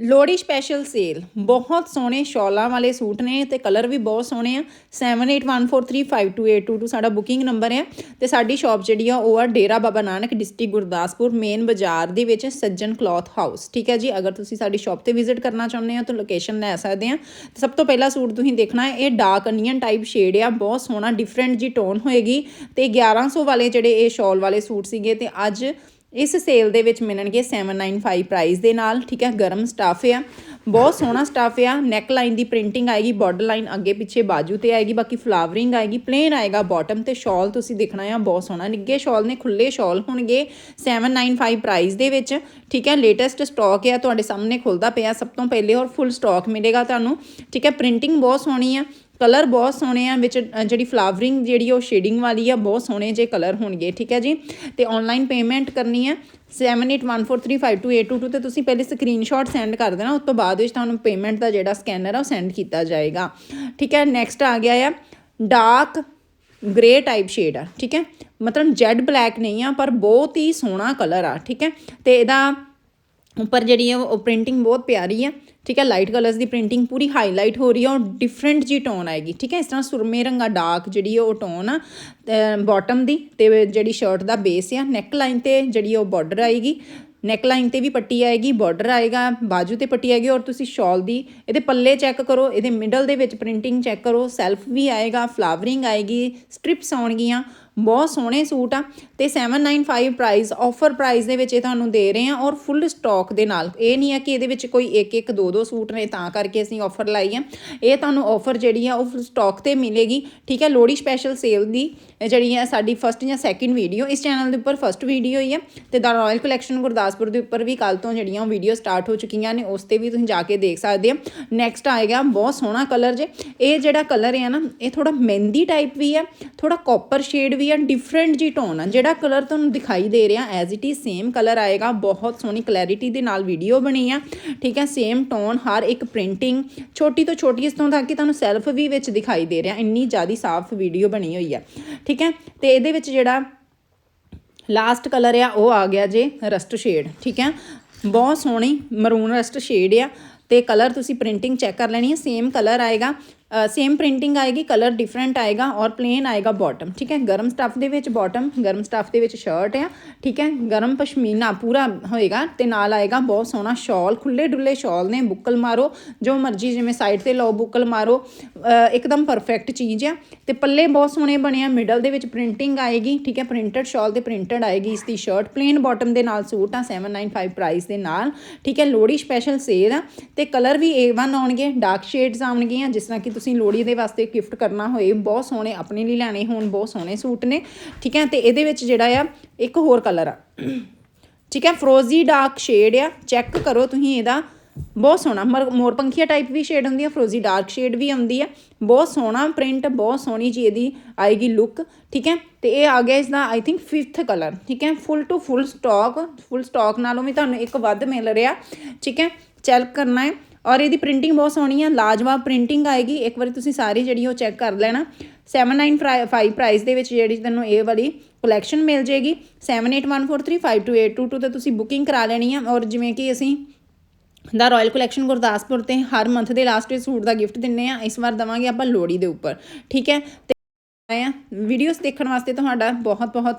ਲੋੜੀ special sale ਬਹੁਤ ਸੋਹਣੇ ਸ਼ਾਲਾਂ ਵਾਲੇ ਸੂਟ ਨੇ ਤੇ ਕਲਰ ਵੀ ਬਹੁਤ ਸੋਹਣੇ ਆ। 7814352822 ਸਾਡਾ ਬੁਕਿੰਗ ਨੰਬਰ ਹੈ ਤੇ ਸਾਡੀ ਸ਼ਾਪ ਜਿਹੜੀ ਆ, ਉਹ ਆ ਡੇਰਾ ਬਾਬਾ ਨਾਨਕ ਡਿਸਟ੍ਰਿਕਟ ਗੁਰਦਾਸਪੁਰ ਮੇਨ ਬਾਜ਼ਾਰ ਦੇ ਵਿੱਚ ਸੱਜਣ ਕਲੌਥ ਹਾਊਸ ਠੀਕ ਹੈ ਜੀ? ਅਗਰ ਤੁਸੀਂ ਸਾਡੀ ਸ਼ਾਪ ਤੇ ਵਿਜ਼ਿਟ ਕਰਨਾ ਚਾਹੁੰਦੇ ਹੋ ਤਾਂ ਲੋਕੇਸ਼ਨ ਲੈ ਸਕਦੇ ਆ। ਤੇ ਸਭ ਤੋਂ ਪਹਿਲਾ ਸੂਟ ਤੁਸੀਂ ਦੇਖਣਾ ਹੈ, ਇਹ ਡਾਰਕ ਅਨੀਅਨ ਟਾਈਪ ਸ਼ੇਡ ਆ। ਬਹੁਤ ਸੋਹਣਾ ਡਿਫਰੈਂਟ ਜੀ ਟੋਨ ਹੋਏਗੀ। ਤੇ 1100 ਵਾਲੇ ਜਿਹੜੇ ਇਹ ਸ਼ਾਲ ਵਾਲੇ ਸੂਟ ਸੀਗੇ ਤੇ ਅੱਜ ਇਸ ਸੇਲ ਦੇ ਵਿੱਚ ਮਿਲਣਗੇ 795 ਪ੍ਰਾਈਸ ਦੇ ਨਾਲ, ਠੀਕ ਹੈ, ਗਰਮ ਸਟਾਫ ਆ। ਬਹੁਤ ਸੋਹਣਾ ਸਟਾਫ ਆ। ਨੈਕ ਲਾਈਨ ਦੀ ਪ੍ਰਿੰਟਿੰਗ ਆਏਗੀ ਬਾਰਡਰ ਲਾਈਨ ਅੱਗੇ ਪਿੱਛੇ ਬਾਜੂ ਤੇ ਆਏਗੀ, ਬਾਕੀ ਫਲਾਵਰਿੰਗ ਆਏਗੀ ਪਲੇਨ ਆਏਗਾ ਬਾਟਮ ਤੇ ਸ਼ਾਲ ਤੁਸੀਂ ਦੇਖਣਾ ਆ, ਬਹੁਤ ਸੋਹਣਾ। ਨਿੱਗੇ ਸ਼ਾਲ ਨੇ ਖੁੱਲੇ ਸ਼ਾਲ ਹੋਣਗੇ 795 ਪ੍ਰਾਈਸ ਦੇ ਵਿੱਚ, ਠੀਕ ਹੈ ਲੇਟੈਸਟ ਸਟਾਕ ਆ, ਤੁਹਾਡੇ ਸਾਹਮਣੇ ਖੁੱਲਦਾ ਪਿਆ। ਸਭ ਤੋਂ ਪਹਿਲੇ ਔਰ ਫੁੱਲ ਸਟਾਕ ਮਿਲੇਗਾ ਤੁਹਾਨੂੰ, ਠੀਕ ਹੈ ਪ੍ਰਿੰਟਿੰਗ ਬਹੁਤ ਸੋਹਣੀ ਆ। ਕਲਰ ਬਹੁਤ ਸੋਹਣੇ ਆ, ਵਿੱਚ ਜਿਹੜੀ ਫਲਾਵਰਿੰਗ ਜਿਹੜੀ ਉਹ ਸ਼ੇਡਿੰਗ ਵਾਲੀ ਆ, ਬਹੁਤ ਸੋਹਣੇ ਜੇ ਕਲਰ ਹੋਣਗੇ, ਠੀਕ ਹੈ ਜੀ? ਤੇ ਆਨਲਾਈਨ ਪੇਮੈਂਟ ਕਰਨੀ ਹੈ 7814352822 ਤੇ ਤੁਸੀਂ ਪਹਿਲੇ ਸਕਰੀਨਸ਼ਾਟ ਸੈਂਡ ਕਰ ਦੇਣਾ, ਉਸ ਤੋਂ ਬਾਅਦ ਵਿੱਚ ਤੁਹਾਨੂੰ ਪੇਮੈਂਟ ਦਾ ਜਿਹੜਾ ਸਕੈਨਰ ਆ, ਉਹ ਸੈਂਡ ਕੀਤਾ ਜਾਏਗਾ। ਠੀਕ ਹੈ ਨੈਕਸਟ ਆ ਗਿਆ ਆ ਡਾਰਕ ਗ੍ਰੇ ਟਾਈਪ ਸ਼ੇਡ ਆ, ਠੀਕ ਹੈ? ਮਤਲਬ ਜੈਡ ਬਲੈਕ ਨਹੀਂ ਆ, ਪਰ ਬਹੁਤ ਹੀ ਸੋਹਣਾ ਕਲਰ ਆ, ਠੀਕ ਹੈ? ਤੇ ਇਹਦਾ ਉੱਪਰ ਜਿਹੜੀ ਹੈ ਉਹ ਪ੍ਰਿੰਟਿੰਗ ਬਹੁਤ ਪਿਆਰੀ ਹੈ ਠੀਕ ਹੈ ਲਾਈਟ ਕਲਰਸ ਦੀ ਪ੍ਰਿੰਟਿੰਗ ਪੂਰੀ ਹਾਈਲਾਈਟ ਹੋ ਰਹੀ ਹੈ ਔਰ ਡਿਫਰੈਂਟ ਜੀ ਟੋਨ ਆਏਗੀ, ਠੀਕ ਹੈ ਇਸ ਤਰ੍ਹਾਂ ਸੁਰਮੇ ਰੰਗਾ ਡਾਰਕ ਜਿਹੜੀ ਹੈ ਉਹ ਟੋਨ ਆ ਬਾਟਮ ਦੀ, ਤੇ ਜਿਹੜੀ ਸ਼ਰਟ ਦਾ ਬੇਸ ਆ ਨੈਕ ਲਾਈਨ ਤੇ ਜਿਹੜੀ ਉਹ ਬਾਰਡਰ ਆਏਗੀ ਨੈਕ ਲਾਈਨ ਤੇ ਵੀ ਪੱਟੀ ਆਏਗੀ ਬਾਰਡਰ ਆਏਗਾ, ਬਾਜੂ ਤੇ ਪੱਟੀ ਆਏਗੀ, ਔਰ ਤੁਸੀਂ ਸ਼ਾਲ ਦੀ, ਇਹਦੇ ਪੱਲੇ ਚੈੱਕ ਕਰੋ, ਇਹਦੇ ਮਿਡਲ ਦੇ ਵਿੱਚ ਪ੍ਰਿੰਟਿੰਗ ਚੈੱਕ ਕਰੋ ਸੈਲਫ ਵੀ ਆਏਗਾ ਫਲਾਵਰਿੰਗ ਆਏਗੀ ਸਟ੍ਰਿਪਸ ਆਉਣਗੀਆਂ ਬਹੁਤ ਸੋਹਣੇ ਸੂਟ ਆ ਤੇ 795 ਪ੍ਰਾਈਸ ਆਫਰ ਪ੍ਰਾਈਸ ਦੇ ਵਿੱਚ ਇਹ ਤੁਹਾਨੂੰ ਦੇ ਰਹੇ ਆ ਔਰ ਫੁੱਲ ਸਟਾਕ ਦੇ ਨਾਲ। ਇਹ ਨਹੀਂ ਹੈ ਕਿ ਇਹਦੇ ਵਿੱਚ ਕੋਈ ਇੱਕ ਇੱਕ ਦੋ ਦੋ ਸੂਟ ਨੇ, ਤਾਂ ਕਰਕੇ ਅਸੀਂ ਆਫਰ ਲਾਈ ਆ। ਇਹ ਤੁਹਾਨੂੰ ਆਫਰ ਜਿਹੜੀ ਆ ਉਹ ਫੁੱਲ ਸਟਾਕ ਤੇ ਮਿਲੇਗੀ, ਠੀਕ ਹੈ ਲੋੜੀ ਸਪੈਸ਼ਲ ਸੇਲ ਦੀ ਜਿਹੜੀ ਆ ਸਾਡੀ ਫਸਟ ਜਾਂ ਸੈਕਿੰਡ ਵੀਡੀਓ ਇਸ ਚੈਨਲ ਦੇ ਉੱਪਰ ਫਸਟ ਵੀਡੀਓ ਹੀ ਆ ਤੇ ਦਾ ਰਾਇਲ ਕਲੈਕਸ਼ਨ ਗੁਰਦਾਸਪੁਰ ਦੇ ਉੱਪਰ ਵੀ ਕੱਲ ਤੋਂ ਜਿਹੜੀਆਂ ਵੀਡੀਓ ਸਟਾਰਟ ਹੋ ਚੁੱਕੀਆਂ ਨੇ, ਉਸ ਤੇ ਵੀ ਤੁਸੀਂ ਜਾ ਕੇ ਦੇਖ ਸਕਦੇ ਆ। ਨੈਕਸਟ ਆਏਗਾ ਬਹੁਤ ਸੋਹਣਾ ਕਲਰ ਜੇ। ਇਹ ਜਿਹੜਾ ਕਲਰ ਹੈ ਨਾ, ਇਹ ਥੋੜਾ ਮਹਿੰਦੀ ਟਾਈਪ ਵੀ ਆ ਥੋੜਾ ਕਾਪਰ ਸ਼ੇਡ ਵੀ ਹੈ ਡਿਫਰੈਂਟ ਜੀ ਟੋਨ ਆ। ਜਿਹੜਾ ਕਲਰ ਤੁਹਾਨੂੰ ਦਿਖਾਈ ਦੇ ਰਿਹਾ as it is same colour ਆਏਗਾ। ਬਹੁਤ ਸੋਹਣੀ ਕਲੈਰਿਟੀ ਦੇ ਨਾਲ ਵੀਡੀਓ ਬਣੀ ਆ। ਠੀਕ ਹੈ ਸੇਮ ਟੋਨ ਹਰ ਇੱਕ ਪ੍ਰਿੰਟਿੰਗ ਛੋਟੀ ਤੋਂ ਛੋਟੀ ਇਸ ਤੋਂ ਤੱਕ ਕਿ ਤੁਹਾਨੂੰ ਸੈਲਫ ਵੀ ਵਿੱਚ ਦਿਖਾਈ ਦੇ ਰਿਹਾ। ਇੰਨੀ ਜ਼ਿਆਦੀ ਸਾਫ਼ ਵੀਡੀਓ ਬਣੀ ਹੋਈ ਆ। ਠੀਕ ਹੈ, ਤੇ ਇਹਦੇ ਵਿੱਚ ਜਿਹੜਾ ਲਾਸਟ ਕਲਰ ਆ, ਉਹ ਆ ਗਿਆ ਜੇ ਰਸਟ ਸ਼ੇਡ ਠੀਕ ਹੈ, ਬਹੁਤ ਸੋਹਣੀ ਮਰੂਨ ਰਸਟ ਸ਼ੇਡ ਆ। ਤੇ ਕਲਰ ਤੁਸੀਂ ਪ੍ਰਿੰਟਿੰਗ ਚੈੱਕ ਕਰ ਲੈਣੀ ਹੈ ਸੇਮ ਕਲਰ ਆਏਗਾ। ਸੇਮ ਪ੍ਰਿੰਟਿੰਗ ਆਏਗੀ ਕਲਰ ਡਿਫਰੈਂਟ ਆਏਗਾ ਔਰ ਪਲੇਨ ਆਏਗਾ ਬਾਟਮ ਠੀਕ ਹੈ? ਗਰਮ ਸਟਫ ਦੇ ਵਿੱਚ ਬਾਟਮ ਗਰਮ ਸਟਫ ਦੇ ਵਿੱਚ ਸ਼ਰਟ ਆ, ਠੀਕ ਹੈ? ਗਰਮ ਪਸ਼ਮੀਨਾ ਪੂਰਾ ਹੋਏਗਾ ਤੇ ਨਾਲ ਆਏਗਾ ਬਹੁਤ ਸੋਹਣਾ ਸ਼ਾਲ ਖੁੱਲੇ ਡੁੱਲੇ ਸ਼ਾਲ ਨੇ, ਬੁੱਕਲ ਮਾਰੋ, ਜੋ ਮਰਜ਼ੀ ਜਿਵੇਂ ਸਾਈਡ ਤੇ ਲਓ, ਬੁੱਕਲ ਮਾਰੋ ਇੱਕਦਮ ਪਰਫੈਕਟ ਚੀਜ਼ ਆ। ਤੇ ਪੱਲੇ ਬਹੁਤ ਸੋਹਣੇ ਬਣੇ ਆ ਮਿਡਲ ਦੇ ਵਿੱਚ ਪ੍ਰਿੰਟਿੰਗ ਆਏਗੀ, ਠੀਕ ਹੈ? ਪ੍ਰਿੰਟਡ ਸ਼ਾਲ ਤੇ ਪ੍ਰਿੰਟਡ ਆਏਗੀ ਇਸ ਦੀ ਸ਼ਰਟ ਪਲੇਨ ਬਾਟਮ ਦੇ ਨਾਲ ਸੂਟ ਆ 795 ਪ੍ਰਾਈਸ ਦੇ ਨਾਲ, ਠੀਕ ਹੈ? ਲੋੜੀ ਸਪੈਸ਼ਲ ਸੇਲ ਆ, ਤੇ ਕਲਰ ਵੀ A1 ਆਉਣਗੇ ਡਾਰਕ ਸ਼ੇਡਸ ਆਉਣਗੀਆਂ, ਜਿਸ ਤਰ੍ਹਾਂ ਕਿ ਤੁਸੀਂ ਲੋੜੀ ਦੇ ਵਾਸਤੇ ਗਿਫਟ ਕਰਨਾ ਹੋਏ, ਬਹੁਤ ਸੋਹਣੇ ਆਪਣੇ ਲਈ ਲੈਣੇ ਹੋਣ, ਬਹੁਤ ਸੋਹਣੇ ਸੂਟ ਨੇ, ਠੀਕ ਹੈ? ਤੇ ਇਹਦੇ ਵਿੱਚ ਜਿਹੜਾ ਆ, ਇੱਕ ਹੋਰ ਕਲਰ ਆ। ਠੀਕ ਹੈ? ਫਰੋਜ਼ੀ ਡਾਰਕ ਸ਼ੇਡ ਆ ਚੈੱਕ ਕਰੋ ਤੁਸੀਂ ਇਹਦਾ। ਬਹੁਤ ਸੋਹਣਾ, ਮੋਰ ਮੋਰਪੰਖੀਆ ਟਾਈਪ ਵੀ ਸ਼ੇਡ ਹੁੰਦੀ ਆ ਫਰੋਜ਼ੀ ਡਾਰਕ ਸ਼ੇਡ ਵੀ ਆਉਂਦੀ ਆ। ਬਹੁਤ ਸੋਹਣਾ ਪ੍ਰਿੰਟ ਬਹੁਤ ਸੋਹਣੀ ਜੀ ਇਹਦੀ ਆਏਗੀ ਲੁੱਕ ਠੀਕ ਹੈ? ਤੇ ਇਹ ਆ ਗਿਆ ਇਸ ਦਾ ਆਈ ਥਿੰਕ 5th ਕਲਰ ਠੀਕ ਹੈ? Full to full stock full stock ਨਾਲੋਂ ਵੀ ਤੁਹਾਨੂੰ ਇੱਕ ਵੱਧ ਮਿਲ ਰਿਹਾ, ਠੀਕ ਹੈ? ਚੈੱਕ ਕਰਨਾ ਹੈ। ਔਰ ਇਹਦੀ ਪ੍ਰਿੰਟਿੰਗ ਬਹੁਤ ਸੋਹਣੀ ਆ, ਲਾਜਵਾਬ ਪ੍ਰਿੰਟਿੰਗ ਆਏਗੀ। ਇੱਕ ਵਾਰੀ ਤੁਸੀਂ ਸਾਰੀ ਜਿਹੜੀ ਉਹ ਚੈੱਕ ਕਰ ਲੈਣਾ। 795 ਪ੍ਰਾਈਸ ਦੇ ਵਿੱਚ ਜਿਹੜੀ ਤੁਹਾਨੂੰ ਇਹ ਵਾਲੀ ਕਲੈਕਸ਼ਨ ਮਿਲ ਜੇਗੀ 7814352822 ਤੇ ਤੁਸੀਂ ਬੁਕਿੰਗ ਕਰਾ ਲੈਣੀ ਆ। ਔਰ ਜਿਵੇਂ ਕਿ ਅਸੀਂ ਦਾ ਰਾਇਲ ਕਲੈਕਸ਼ਨ ਗੁਰਦਾਸਪੁਰ ਤੇ ਹਰ ਮੰਥ ਦੇ ਲਾਸਟ ਵਿੱਚ ਸੂਟ ਦਾ ਗਿਫਟ ਦਿੰਨੇ ਆ। ਇਸ ਵਾਰ ਦਵਾਂਗੇ ਆਪਾਂ ਲੋੜੀ ਦੇ ਉੱਪਰ। ਠੀਕ ਹੈ? ਤੇ ਵੀਡੀਓਜ਼ ਦੇਖਣ ਵਾਸਤੇ ਤੁਹਾਡਾ ਬਹੁਤ ਬਹੁਤ